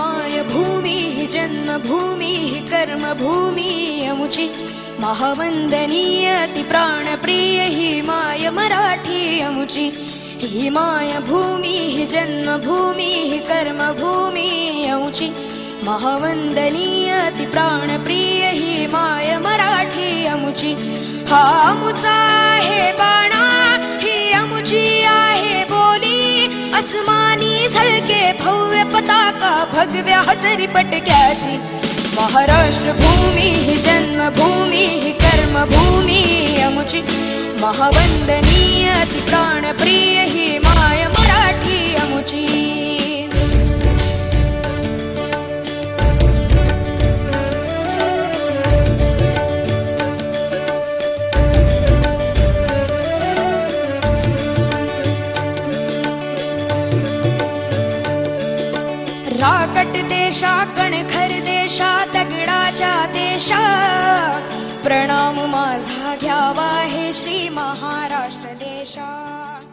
माय भूमी ही जन्मभूमी ही अमुची महावंदनीय ती प्राणप्रिय ही माय मराठी अमुची ही माय भूमी ही जन्मभूमी अमुची महावंदनीय ती प्राणप्रिय ही माय मराठी अमुची हा अमुचा आहे बाणा ही अमुची आहे बोली अस्मानी झळके भव्य पताका भगव्या हजरी पटक्याची महाराष्ट्र भूमी ही जन्मभूमी ही कर्मभूमी अमुची। महावंदनीय ती प्राणप्रिय ही राकट देशा कणखर देशा। प्रणाम माझा घ्यावा हे श्री महाराष्ट्र देशा